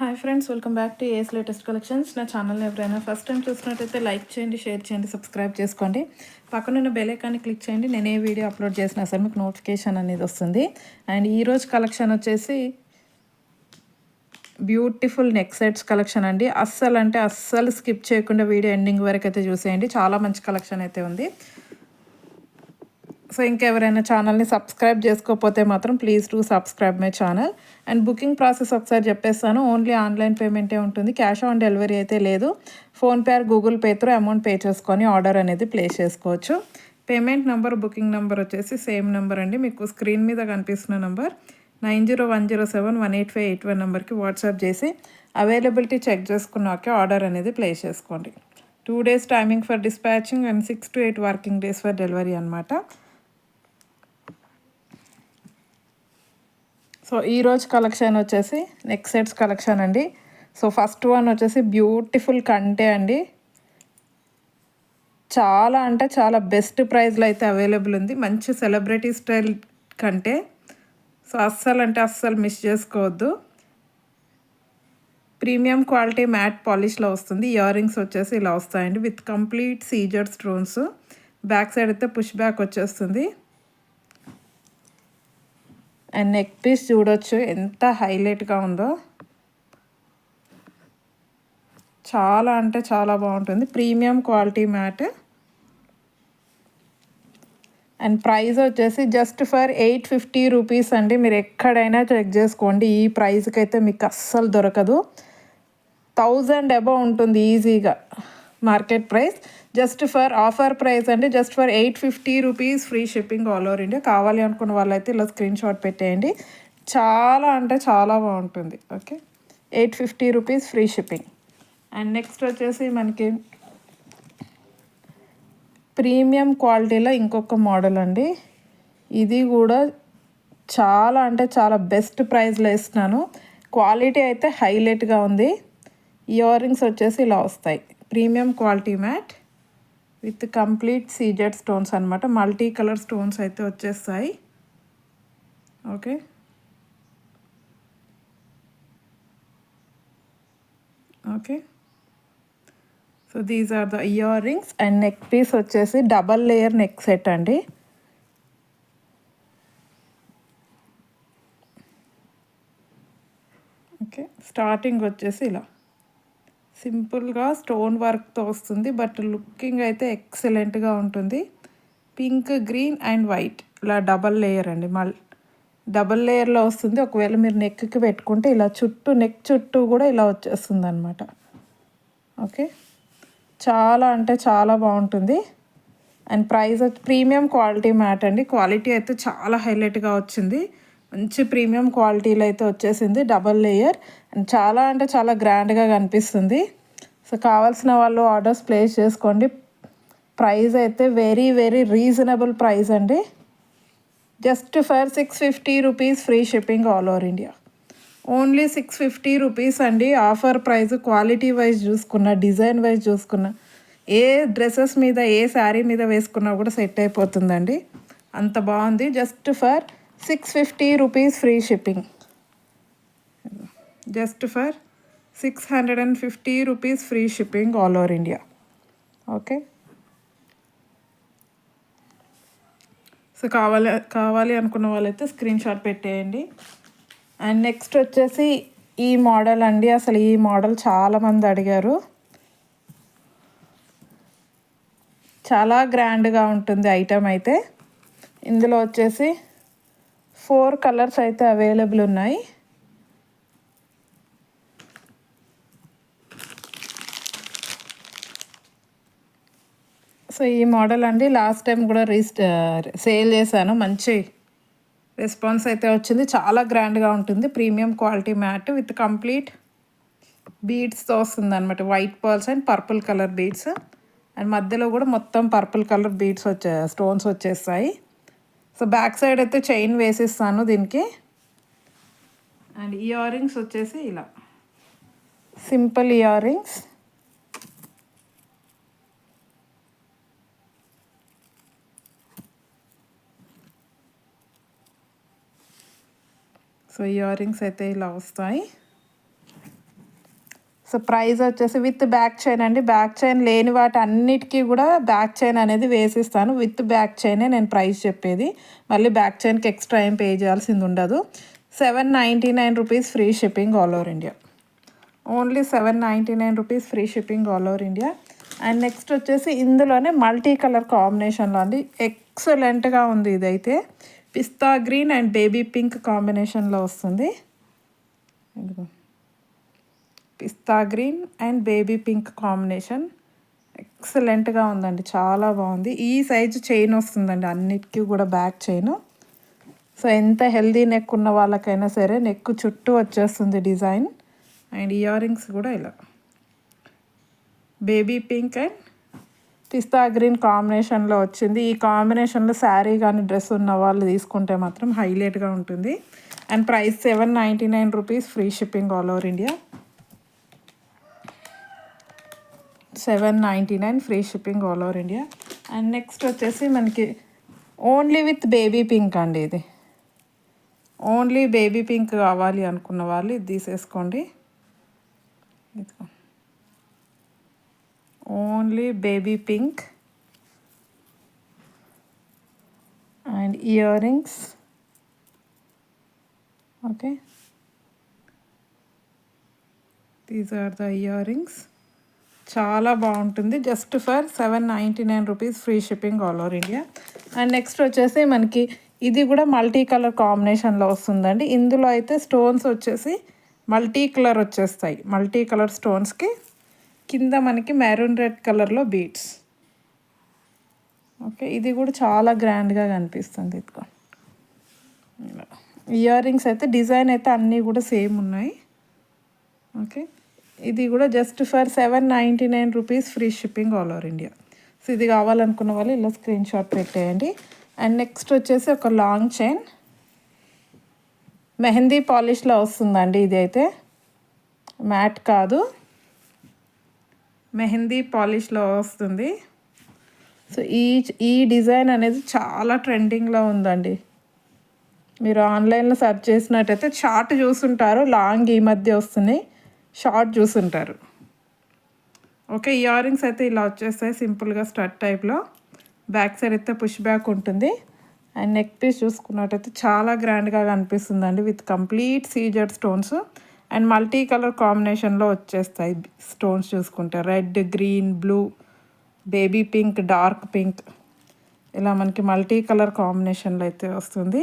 Hi friends welcome back to ace latest collections నా channel ఎవరైనా first time చూసినట్టయితే like చేయండి షేర్ చేయండి సబ్స్క్రైబ్ చేసుకోండి. పక్కనున్న బెల్ ఐకాన్ని క్లిక్ చేయండి. నేను ఏ వీడియో అప్లోడ్ చేసినా సరే మీకు నోటిఫికేషన్ అనేది వస్తుంది. అండ్ ఈరోజు కలెక్షన్ వచ్చేసి బ్యూటిఫుల్ నెక్ సెట్స్ కలెక్షన్ అండి. అస్సలు అంటే అస్సలు స్కిప్ చేయకుండా వీడియో ఎండింగ్ వరకు అయితే చూసేయండి. చాలా మంచి కలెక్షన్ అయితే ఉంది. సో ఇంకెవరైనా ఛానల్ని సబ్స్క్రైబ్ చేసుకోకపోతే మాత్రం please to subscribe my channel. And booking process ఒకసారి చెప్పేస్తాను. ఓన్లీ ఆన్లైన్ పేమెంటే ఉంటుంది. క్యాష్ ఆన్ డెలివరీ అయితే లేదు. PhonePe or Google pay through amount pay చేసుకొని ఆర్డర్ అనేది ప్లేస్ చేసుకోవచ్చు. పేమెంట్ నెంబర్ బుకింగ్ నెంబర్ వచ్చేసి సేమ్ నెంబర్ అండి. మీకు స్క్రీన్ మీద కనిపిస్తున్న number nine zero one zero seven one eight five eight one నెంబర్కి వాట్సాప్ చేసి అవైలబిలిటీ చెక్ చేసుకున్నాకే ఆర్డర్ అనేది ప్లేస్ చేసుకోండి. Two days timing for dispatching and six to eight working days for delivery అనమాట సో ఈరోజు collection వచ్చేసి neck sets collection అండి. So first one వచ్చేసి బ్యూటిఫుల్ కంటే అండి. చాలా అంటే చాలా బెస్ట్ ప్రైస్లో అయితే అవైలబుల్ ఉంది. మంచి సెలబ్రిటీ స్టైల్ కంటే. సో అస్సలు అంటే అస్సలు మిస్ చేసుకోవద్దు. ప్రీమియం క్వాలిటీ మ్యాట్ పాలిష్లో వస్తుంది. ఇయర్ రింగ్స్ వచ్చేసి ఇలా వస్తాయండి. With complete CZ stones. Back side అయితే పుష్ బ్యాక్ వచ్చేస్తుంది. అండ్ నెక్ పీస్ చూడొచ్చు. ఎంత హైలైట్గా ఉందో. చాలా అంటే చాలా బాగుంటుంది. Premium quality matte. And price వచ్చేసి just for eight fifty rupees అండి. మీరు ఎక్కడైనా చెక్ చేసుకోండి. ఈ ప్రైస్కి అయితే మీకు అస్సలు దొరకదు. థౌజండ్ అబవ్ ఉంటుంది ఈజీగా market price just for offer price అండి just for eight fifty rupees free shipping all over India. కావాలి అనుకున్న వాళ్ళైతే ఇలా స్క్రీన్ షాట్ పెట్టేయండి. చాలా అంటే చాలా బాగుంటుంది. Okay? Eight fifty rupees free shipping. And next వచ్చేసి మనకి ప్రీమియం క్వాలిటీలో ఇంకొక మోడల్ అండి. ఇది కూడా చాలా అంటే చాలా బెస్ట్ ప్రైస్లో ఇస్తున్నాను. క్వాలిటీ అయితే హైలైట్గా ఉంది. ఇయర్ రింగ్స్ వచ్చేసి ఇలా వస్తాయి. Premium quality matte. With complete CZ stones అనమాట మల్టీ కలర్ స్టోన్స్ అయితే వచ్చేస్తాయి. Okay. Okay. So these are the earrings and neck piece వచ్చేసి డబల్ లేయర్ నెక్ సెట్ అండి. ఓకే. స్టార్టింగ్ వచ్చేసి ఇలా. సింపుల్గా స్టోన్ వర్క్తో వస్తుంది. బట్ లుకింగ్ అయితే ఎక్సలెంట్గా ఉంటుంది. Pink green and white. ఇలా డబల్ లేయర్ అండి. మళ్ళీ డబల్ లేయర్లో వస్తుంది. ఒకవేళ మీరు నెక్కి పెట్టుకుంటే ఇలా చుట్టూ నెక్ చుట్టూ కూడా ఇలా వచ్చేస్తుంది అనమాట ఓకే? చాలా అంటే చాలా బాగుంటుంది. And price premium quality matte అండి. క్వాలిటీ అయితే చాలా హైలైట్గా వచ్చింది. మంచి ప్రీమియం క్వాలిటీలో అయితే వచ్చేసింది డబల్ లేయర్ అండ్ చాలా అంటే చాలా గ్రాండ్గా కనిపిస్తుంది. సో కావాల్సిన వాళ్ళు ఆర్డర్స్ ప్లేస్ చేసుకోండి. ప్రైస్ అయితే వెరీ వెరీ రీజనబుల్ ప్రైస్ అండి. Just for six fifty rupees free shipping all over India only six fifty rupees అండి. ఆఫర్ ప్రైస్ క్వాలిటీ వైజ్ చూసుకున్న డిజైన్ వైజ్ చూసుకున్న ఏ డ్రెస్సెస్ మీద ఏ శారీ మీద వేసుకున్నా కూడా సెట్ అయిపోతుందండి. అంత బాగుంది. Just for six fifty rupees free shipping just for six hundred and fifty rupees free shipping all over India okay so కావాలి కావాలి అనుకున్న వాళ్ళైతే స్క్రీన్ షాట్ పెట్టేయండి. అండ్ నెక్స్ట్ వచ్చేసి ఈ మోడల్ అండి. అసలు ఈ మోడల్ చాలామంది అడిగారు. చాలా గ్రాండ్గా ఉంటుంది ఐటమ్ అయితే. ఇందులో వచ్చేసి ఫోర్ కలర్స్ అయితే అవైలబుల్ ఉన్నాయి. సో ఈ మోడల్ అండి. లాస్ట్ టైం కూడా రీస్ట్ సేల్ చేశాను. మంచి రెస్పాన్స్ అయితే వచ్చింది. చాలా గ్రాండ్గా ఉంటుంది. Premium quality matte with complete బీడ్స్తో వస్తుంది అనమాట white pearls and purple colour beads. And మధ్యలో కూడా మొత్తం పర్పుల్ కలర్ బీడ్స్ వచ్చే స్టోన్స్ వచ్చేస్తాయి. సో బ్యాక్ సైడ్ అయితే చైన్ వేసిస్తాను దీనికి. అండ్ ఇయర్ రింగ్స్ వచ్చేసి ఇలా. Simple earrings so earrings అయితే ఇలా వస్తాయి. సో ప్రైస్ వచ్చేసి విత్ బ్యాక్ చైన్ అండి. బ్యాక్ చైన్ లేని వాటి అన్నిటికీ కూడా బ్యాక్ చైన్ అనేది వేసిస్తాను. విత్ బ్యాక్ చైనే నేను ప్రైస్ చెప్పేది. మళ్ళీ బ్యాక్ చైన్కి ఎక్స్ట్రా ఏం పే చేయాల్సింది ఉండదు. Seven ninety nine rupees free shipping all over India. Only seven ninety nine rupees free shipping all over India. And next వచ్చేసి ఇందులోనే మల్టీ కలర్ కాంబినేషన్లో అండి. ఎక్సలెంట్గా ఉంది ఇదైతే. పిస్తా గ్రీన్ అండ్ బేబీ పింక్ కాంబినేషన్లో వస్తుంది. ఇదిగో. పిస్తా green and baby pink combination. ఎక్సలెంట్గా ఉందండి చాలా బాగుంది. ఈ సైజు చైన్ వస్తుందండి అన్నిటికీ కూడా బ్యాక్ చైన్. సో ఎంత హెల్దీ నెక్ ఉన్న వాళ్ళకైనా సరే నెక్ చుట్టూ వచ్చేస్తుంది డిజైన్. అండ్ ఇయర్ రింగ్స్ కూడా ఇలా. బేబీ పింక్ అండ్ పిస్తా గ్రీన్ కాంబినేషన్లో వచ్చింది. ఈ కాంబినేషన్లో శారీ కానీ డ్రెస్ ఉన్న వాళ్ళు తీసుకుంటే మాత్రం హైలైట్గా ఉంటుంది. And price seven ninety nine rupees free shipping all over India. Seven ninety nine free shipping all over India. And next వచ్చేసి మనకి ఓన్లీ విత్ బేబీ పింక్ అండి ఇది. ఓన్లీ బేబీ పింక్ కావాలి అనుకున్న వాళ్ళు ఇది తీసేసుకోండి. Only baby pink. And earrings okay. These are the earrings చాలా బాగుంటుంది. Just for seven ninety nine rupees free shipping all over India and next వచ్చేసి మనకి ఇది కూడా మల్టీ కలర్ కాంబినేషన్లో వస్తుందండి. ఇందులో అయితే స్టోన్స్ వచ్చేసి మల్టీ కలర్ వచ్చేస్తాయి. మల్టీ కలర్ స్టోన్స్కి కింద మనకి మెరూన్ రెడ్ కలర్లో బీట్స్ ఓకే ఇది కూడా చాలా గ్రాండ్గా కనిపిస్తుంది ఇదిగో. ఇయర్ రింగ్స్ అయితే డిజైన్ అయితే అన్నీ కూడా సేమ్ ఉన్నాయి. ఓకే ఇది కూడా just for seven ninety nine rupees free shipping all over India so ఇది కావాలనుకున్న వాళ్ళు ఇలా స్క్రీన్ షాట్ పెట్టేయండి. అండ్ నెక్స్ట్ వచ్చేసి ఒక లాంగ్ చైన్ మెహందీ పాలిష్లో వస్తుందండి ఇది అయితే. మ్యాట్ కాదు. మెహందీ పాలిష్లో వస్తుంది. సో ఈ ఈ డిజైన్ అనేది చాలా ట్రెండింగ్లో ఉందండి. మీరు ఆన్లైన్లో సెర్చ్ చేసినట్టయితే షార్ట్ చూసుంటారు. లాంగ్ ఈ మధ్య వస్తున్నాయి. షార్ట్ చూసుంటారు. ఓకే ఇయర్ రింగ్స్ అయితే ఇలా వచ్చేస్తాయి. సింపుల్గా స్టడ్ టైప్లో. బ్యాక్ సైడ్ అయితే పుష్ బ్యాక్ ఉంటుంది. అండ్ నెక్ పీస్ చూసుకున్నట్టయితే చాలా గ్రాండ్గా కనిపిస్తుందండి with complete CZ stones. And multi colour కాంబినేషన్లో వచ్చేస్తాయి స్టోన్స్ చూసుకుంటే. Red green blue baby pink dark pink. ఇలా మనకి మల్టీ కలర్ కాంబినేషన్లో అయితే వస్తుంది.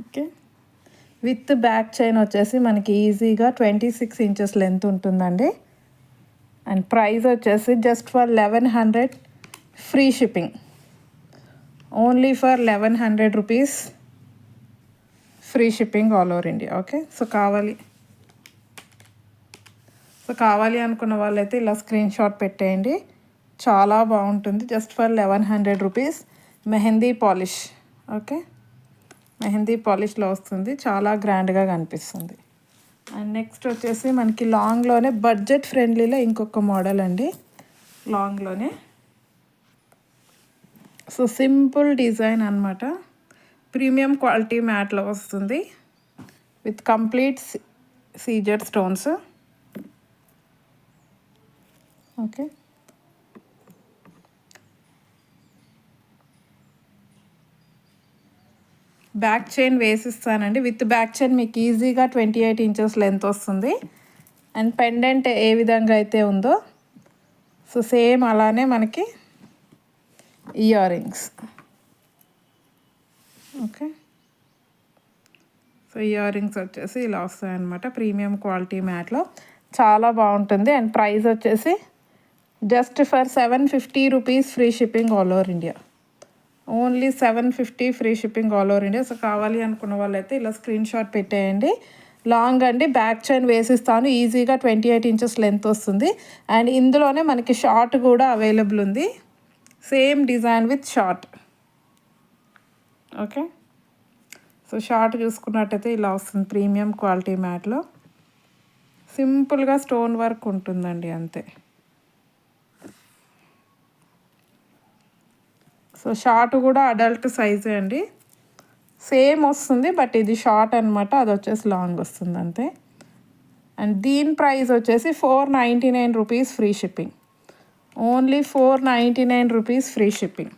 ఓకే. విత్ బ్యాక్ చైన్ వచ్చేసి మనకి ఈజీగా ట్వంటీ సిక్స్ ఇంచెస్ లెంత్ ఉంటుందండి. అండ్ ప్రైస్ వచ్చేసి just for eleven hundred free shipping. Only for eleven hundred rupees free shipping all over India. Okay? So కావాలి. సో కావాలి అనుకున్న వాళ్ళైతే ఇలా స్క్రీన్ షాట్ పెట్టేయండి. చాలా బాగుంటుంది. Just for eleven hundred rupees. Mehndi polish. Okay? Mehndi పాలిష్లో వస్తుంది. చాలా గ్రాండ్గా కనిపిస్తుంది. అండ్ నెక్స్ట్ వచ్చేసి మనకి లాంగ్లోనే బడ్జెట్ ఫ్రెండ్లీలో ఇంకొక మోడల్ అండి. లాంగ్లోనే. సో సింపుల్ డిజైన్ అనమాట ప్రీమియం క్వాలిటీ మ్యాట్లో వస్తుంది. With complete CZ stones. Okay. Back chain వేసిస్తానండి. With back chain మీకు ఈజీగా ట్వంటీ ఎయిట్ ఇంచెస్ లెంత్ వస్తుంది. అండ్ పెండెంట్ ఏ విధంగా అయితే ఉందో సో సేమ్ అలానే మనకి earrings okay. So earrings వచ్చేసి ఇలా వస్తాయన్నమాట. ప్రీమియం క్వాలిటీ మ్యాట్లో. చాలా బాగుంటుంది. అండ్ ప్రైస్ వచ్చేసి just for seven fifty rupees free shipping all over India. Only seven fifty free shipping all over India. So కావాలి అనుకున్న వాళ్ళైతే ఇలా స్క్రీన్ షాట్ పెట్టేయండి. లాంగ్ అండి బ్యాక్ చైన్ వేసిస్తాను. ఈజీగా ట్వంటీ ఎయిట్ ఇంచెస్ లెంత్ వస్తుంది. అండ్ ఇందులోనే మనకి షార్ట్ కూడా అవైలబుల్ ఉంది. Same design with short. Okay? So short చూసుకున్నట్టయితే ఇలా వస్తుంది ప్రీమియం క్వాలిటీ మ్యాట్లో. సింపుల్గా స్టోన్ వర్క్ ఉంటుందండి అంతే. సో షార్ట్ కూడా అడల్ట్ సైజే అండి. సేమ్ వస్తుంది బట్ ఇది షార్ట్ అనమాట అది వచ్చేసి లాంగ్ వస్తుంది అంతే. అండ్ దీని ప్రైస్ వచ్చేసి four ninety nine rupees free shipping. Only four ninety nine rupees free shipping.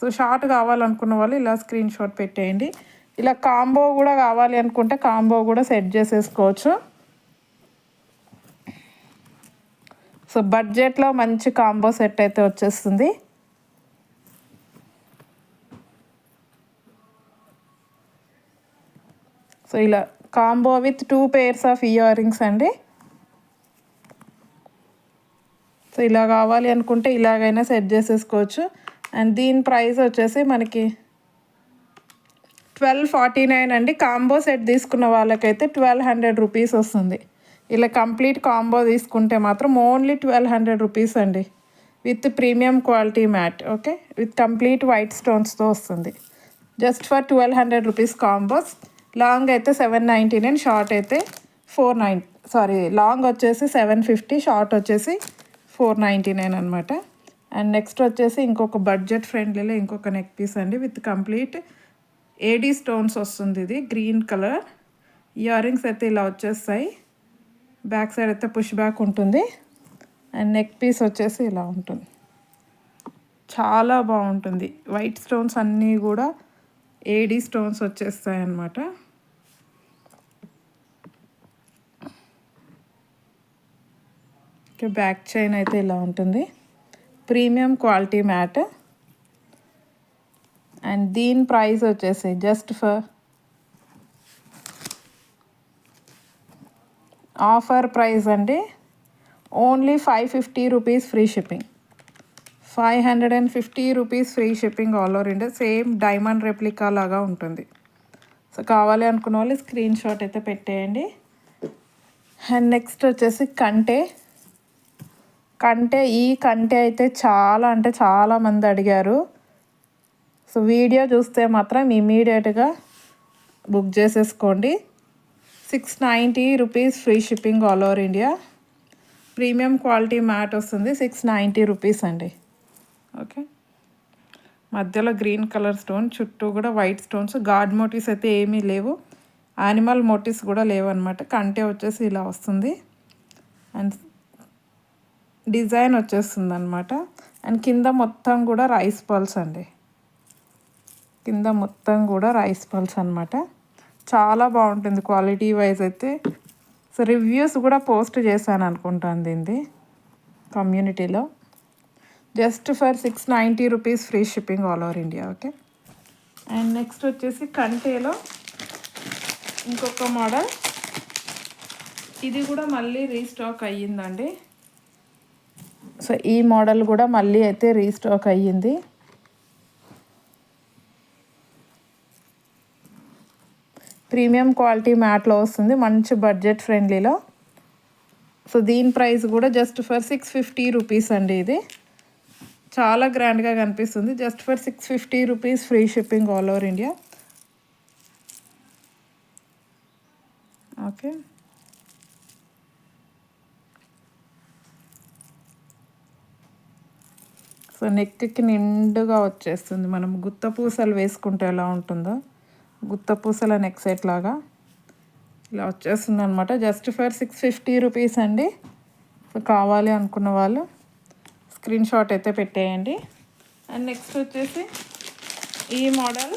So short కావాలనుకున్న వాళ్ళు ఇలా స్క్రీన్ షాట్ పెట్టేయండి. ఇలా కాంబో కూడా కావాలి అనుకుంటే కాంబో కూడా సెట్ చేసేసుకోవచ్చు. సో బడ్జెట్లో మంచి కాంబో సెట్ అయితే వచ్చేస్తుంది. సో ఇలా combo with two pairs of earrings అండి. సో ఇలా కావాలి అనుకుంటే ఇలాగైనా సెట్ చేసేసుకోవచ్చు. అండ్ దీని ప్రైస్ వచ్చేసి మనకి ట్వెల్వ్ ఫార్టీ నైన్ అండి. కాంబో సెట్ తీసుకున్న వాళ్ళకైతే ట్వెల్వ్ హండ్రెడ్ రూపీస్ వస్తుంది. ఇలా కంప్లీట్ కాంబో తీసుకుంటే మాత్రం ఓన్లీ ట్వెల్వ్ హండ్రెడ్ రూపీస్ అండి. With premium quality matte okay with complete white స్టోన్స్తో వస్తుంది. Just for twelve hundred rupees combos long అయితే సెవెన్ నైంటీ నైన్ షార్ట్ అయితే ఫోర్ నైన్ సారీ లాంగ్ వచ్చేసి సెవెన్ ఫిఫ్టీ షార్ట్ వచ్చేసి four ninety nine అనమాట and next వచ్చేసి ఇంకొక budget ఫ్రెండ్లీలో ఇంకొక నెక్ పీస్ అండి విత్ కంప్లీట్ ఏడీ స్టోన్స్ వస్తుంది ఇది గ్రీన్ కలర్. ఇయర్ రింగ్స్ అయితే ఇలా వచ్చేస్తాయి. బ్యాక్ సైడ్ అయితే పుష్ బ్యాక్ ఉంటుంది. అండ్ నెక్ పీస్ వచ్చేసి ఇలా ఉంటుంది. చాలా బాగుంటుంది. వైట్ స్టోన్స్ అన్నీ కూడా ఏడీ స్టోన్స్ వచ్చేస్తాయి అన్నమాట బ్యాక్ చైన్ అయితే ఇలా ఉంటుంది. ప్రీమియం క్వాలిటీ మ్యాట్ అండ్ దీని ప్రైస్ వచ్చేసి జస్ట్ ఫర్ ఆఫర్ ప్రైస్ అండి. Only five fifty rupees free shipping five hundred and fifty rupees free shipping all over India same diamond replica లాగా ఉంటుంది. సో కావాలి అనుకున్న వాళ్ళు స్క్రీన్ షాట్ అయితే పెట్టేయండి. అండ్ నెక్స్ట్ వచ్చేసి కంటే కంటే ఈ కంటే అయితే చాలా అంటే చాలా మంది అడిగారు. సో వీడియో చూస్తే మాత్రం ఇమీడియట్గా బుక్ చేసేసుకోండి. Six ninety rupees free shipping all over India. Premium quality matte వస్తుంది సిక్స్ నైంటీ రూపీస్ అండి. ఓకే. మధ్యలో గ్రీన్ కలర్ స్టోన్ చుట్టూ కూడా వైట్ స్టోన్స్ గాడ్ మోటివ్స్ అయితే ఏమీ లేవు. యానిమల్ మోటివ్స్ కూడా లేవు అనమాట కంటే వచ్చేసి ఇలా వస్తుంది. అండ్ డిజైన్ వచ్చేస్తుంది అనమాట అండ్ కింద మొత్తం కూడా రైస్ పల్స్ అండి. కింద మొత్తం కూడా రైస్ పల్స్ అనమాట. చాలా బాగుంటుంది క్వాలిటీ వైజ్ అయితే. సో రివ్యూస్ కూడా పోస్ట్ చేశాను అనుకుంటాను దీన్ని కమ్యూనిటీలో. Just for six ninety rupees free shipping all over India okay? And next వచ్చేసి కంటేలో ఇంకొక మోడల్. ఇది కూడా మళ్ళీ రీస్టాక్ అయ్యిందండి. సో ఈ మోడల్ కూడా మళ్ళీ అయితే రీస్టాక్ అయ్యింది. ప్రీమియం క్వాలిటీ మ్యాట్లో వస్తుంది మంచి బడ్జెట్ ఫ్రెండ్లీలో. సో దీని ప్రైస్ కూడా just for six fifty rupees అండి ఇది. చాలా గ్రాండ్గా కనిపిస్తుంది just for six fifty rupees free shipping all over India. Okay. So నెక్కి నిండుగా వచ్చేస్తుంది. మనం గుత్త పూసలు వేసుకుంటే ఎలా ఉంటుందో? గుత్త పూసల నెక్ సెట్ లాగా ఇలా వచ్చేస్తుంది అనమాట just for six fifty rupees అండి. సో కావాలి అనుకున్న వాళ్ళు స్క్రీన్ షాట్ అయితే పెట్టేయండి. అండ్ నెక్స్ట్ వచ్చేసి ఈ మోడల్.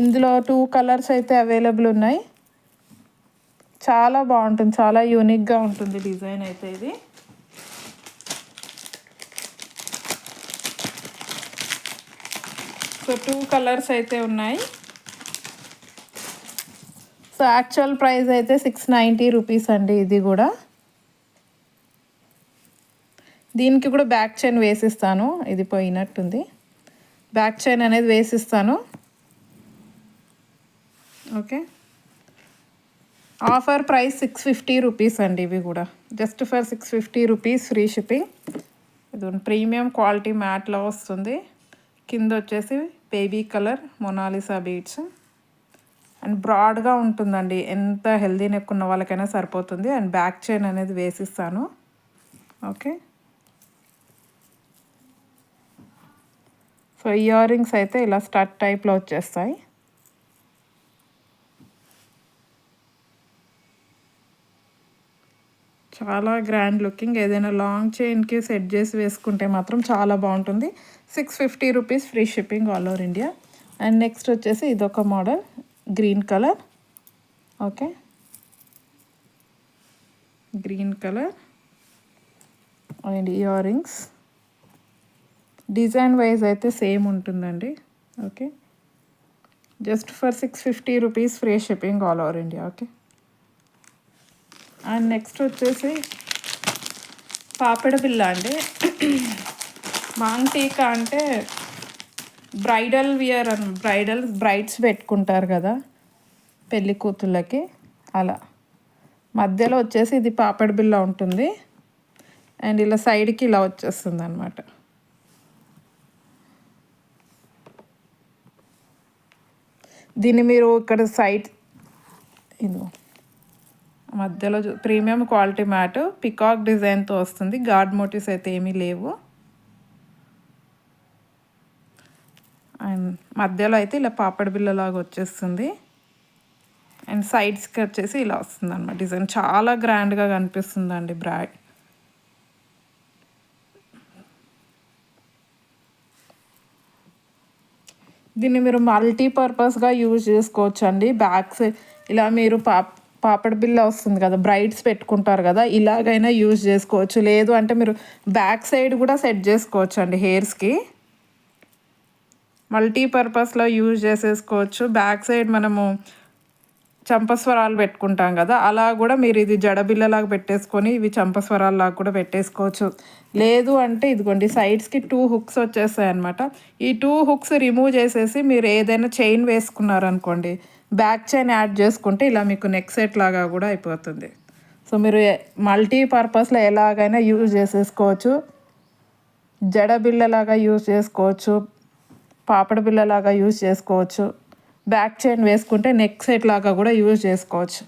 ఇందులో టూ కలర్స్ అయితే అవైలబుల్ ఉన్నాయి. చాలా బాగుంటుంది. చాలా యూనిక్గా ఉంటుంది డిజైన్ అయితే ఇది. సో టూ కలర్స్ అయితే ఉన్నాయి. సో యాక్చువల్ ప్రైస్ అయితే సిక్స్ నైంటీ రూపీస్ అండి ఇది కూడా. దీనికి కూడా బ్యాక్ చైన్ వేసిస్తాను. ఇది పోయినట్టుంది. బ్యాక్ చైన్ అనేది వేసిస్తాను. Okay. Offer price six fifty rupees అండి ఇవి కూడా. Just for six fifty rupees free shipping. ఇది ప్రీమియం క్వాలిటీ మ్యాట్లో వస్తుంది. కింద వచ్చేసి baby colour Mona Lisa beads. And బ్రాడ్గా ఉంటుందండి. ఎంత హెల్దీ నెక్ ఉన్న వాళ్ళకైనా సరిపోతుంది. అండ్ బ్యాక్ చైన్ అనేది వేసిస్తాను. ఓకే. సో ఇయర్ రింగ్స్ అయితే ఇలా స్టడ్ టైప్లో వచ్చేస్తాయి. చాలా గ్రాండ్ లుకింగ్ ఏదైనా లాంగ్ చైన్కి సెట్ చేసి వేసుకుంటే మాత్రం చాలా బాగుంటుంది. Six fifty rupees free shipping all over India and next వచ్చేసి ఇదొక model green colour okay green colour and earrings design wise అయితే సేమ్ ఉంటుందండి. Okay just for six fifty rupees free shipping all over India okay and next వచ్చేసి పాపిడ బిల్ల అండి. మాంగ్ టీకా అంటే bridal wear అని బ్రైడల్ బ్రైడ్స్ పెట్టుకుంటారు కదా పెళ్ళి కూతుళ్ళకి అలా. మధ్యలో వచ్చేసి ఇది పాపడ బిల్ల ఉంటుంది. అండ్ ఇలా సైడ్కి ఇలా వచ్చేస్తుంది అనమాట దీన్ని మీరు ఇక్కడ సైడ్ ఇది మధ్యలో ప్రీమియం క్వాలిటీ మ్యాట్ పికాక్ డిజైన్తో వస్తుంది. గార్డ్ మోటివ్స్ అయితే ఏమీ లేవు. అండ్ మధ్యలో అయితే ఇలా పాపడి బిల్లలాగా వచ్చేస్తుంది. అండ్ సైడ్స్కి వచ్చేసి ఇలా వస్తుంది అనమాట డిజైన్. చాలా గ్రాండ్గా కనిపిస్తుందండి బ్రాడ్ దీన్ని మీరు మల్టీపర్పస్గా యూజ్ చేసుకోవచ్చు అండి బ్యాగ్స్ ఇలా మీరు పాప్ పాపడ్ బిల్ల వస్తుంది కదా బ్రైడ్స్ పెట్టుకుంటారు కదా ఇలాగైనా యూజ్ చేసుకోవచ్చు. లేదు అంటే మీరు బ్యాక్ సైడ్ కూడా సెట్ చేసుకోవచ్చు అండి హెయిర్స్కి మల్టీపర్పస్లో యూజ్ చేసేసుకోవచ్చు. బ్యాక్ సైడ్ మనము చంపస్వరాలు పెట్టుకుంటాం కదా అలా కూడా మీరు ఇది జడబిల్లలాగా పెట్టేసుకొని ఇవి చంపస్వరాల్లాగా కూడా పెట్టేసుకోవచ్చు. లేదు అంటే ఇదిగోండి సైడ్స్కి టూ హుక్స్ వచ్చేస్తాయి అనమాట ఈ టూ హుక్స్ రిమూవ్ చేసేసి మీరు ఏదైనా చైన్ వేసుకున్నారనుకోండి బ్యాక్ చైన్ యాడ్ చేసుకుంటే ఇలా మీకు నెక్ సెట్ లాగా కూడా అయిపోతుంది. సో మీరు మల్టీ పర్పస్లో ఎలాగైనా యూజ్ చేసేసుకోవచ్చు. జడ బిల్లలాగా యూజ్ చేసుకోవచ్చు. పాపడ బిల్లలాగా యూజ్ చేసుకోవచ్చు. బ్యాక్ చైన్ వేసుకుంటే నెక్ సెట్ లాగా కూడా యూజ్ చేసుకోవచ్చు.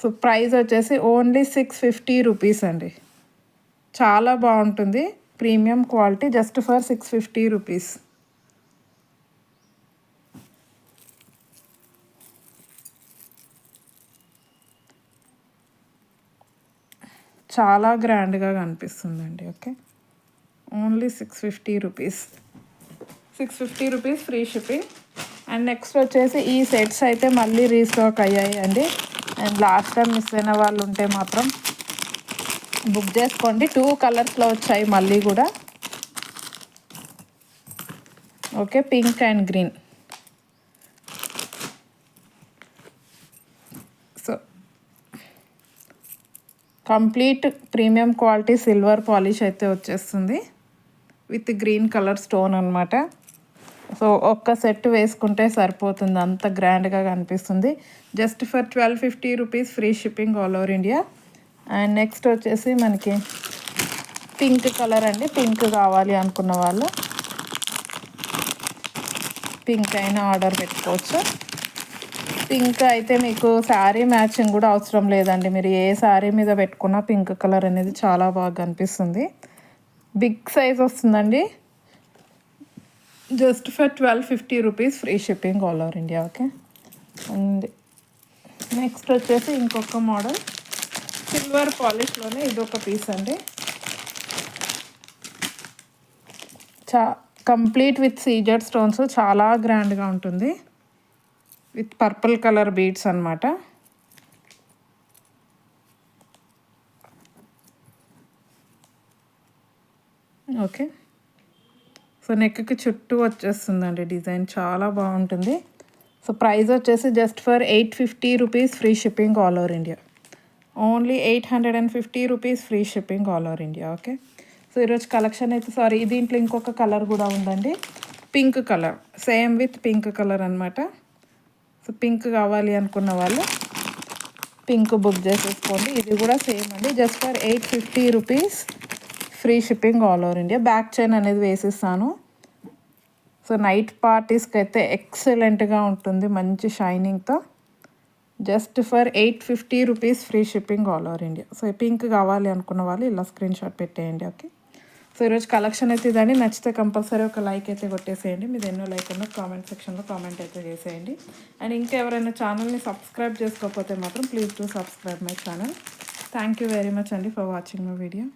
సో ప్రైస్ వచ్చేసి ఓన్లీ సిక్స్ ఫిఫ్టీ రూపీస్ అండి. చాలా బాగుంటుంది. Premium quality just for six fifty rupees. చాలా గ్రాండ్గా కనిపిస్తుందండి okay? Only six fifty rupees. Six fifty rupees free shipping. And next వచ్చేసి ఈ సెట్స్ అయితే మళ్ళీ రీస్టాక్ అయ్యాయి అండి అండ్ లాస్ట్ టైం మిస్ అయిన వాళ్ళు ఉంటే మాత్రం బుక్ చేసుకోండి. టూ కలర్స్లో వచ్చాయి మళ్ళీ కూడా. Okay pink and green so complete premium quality silver polish అయితే వచ్చేస్తుంది. విత్ గ్రీన్ కలర్ స్టోన్ అనమాట సో ఒక్క సెట్ వేసుకుంటే సరిపోతుంది. అంత గ్రాండ్గా కనిపిస్తుంది. Just for twelve fifty rupees free shipping all over India. And next వచ్చేసి మనకి పింక్ కలర్ అండి. పింక్ కావాలి అనుకున్న వాళ్ళు. పింక్ అయినా ఆర్డర్ పెట్టుకోవచ్చు. పింక్ అయితే మీకు శారీ మ్యాచింగ్ కూడా అవసరం లేదండి. మీరు ఏ శారీ మీద పెట్టుకున్నా పింక్ కలర్ అనేది చాలా బాగా కనిపిస్తుంది. బిగ్ సైజ్ వస్తుందండి. Just for twelve fifty rupees free shipping all over India okay? And next వచ్చేసి ఇంకొక మోడల్. సిల్వర్ పాలిష్లోనే ఇదొక పీస్ అండి. చా కంప్లీట్ విత్ సీజర్ స్టోన్స్ చాలా గ్రాండ్గా ఉంటుంది. విత్ పర్పుల్ కలర్ బీడ్స్ అనమాట ఓకే. సో నెక్కి చుట్టూ వచ్చేస్తుందండి డిజైన్. చాలా బాగుంటుంది. సో ప్రైస్ వచ్చేసి just for eight fifty rupees free shipping all over India. Only eight hundred and fifty rupees free shipping all over India. Okay. So ఈరోజు collection అయితే sorry దీంట్లో ఇంకొక కలర్ కూడా ఉందండి. Pink colour. Same with pink colour అనమాట so pink కావాలి అనుకున్న వాళ్ళు పింక్ బుక్ చేసేసుకోండి. ఇది కూడా సేమ్ అండి. Just for eight fifty rupees free shipping all over India back chain అనేది వేసిస్తాను. సో నైట్ పార్టీస్కి అయితే ఎక్సలెంట్గా ఉంటుంది. మంచి షైనింగ్తో just for eight fifty rupees free shipping all over India so pink కావాలి అనుకున్న వాళ్ళు ఇలా స్క్రీన్ షాట్ పెట్టేయండి ఓకే సో ఈరోజు కలెక్షన్ అయితే ఇదండి. నచ్చితే కంపల్సరీ ఒక లైక్ అయితే కొట్టేసేయండి. మీరు ఎన్నో లైక్ ఉన్నా కామెంట్ సెక్షన్లో కామెంట్ అయితే చేసేయండి. అండ్ ఇంకా ఎవరైనా ఛానల్ని సబ్స్క్రైబ్ చేసుకోకపోతే మాత్రం please do subscribe my channel. Thank you very much అండి ఫర్ వాచింగ్ మై వీడియో.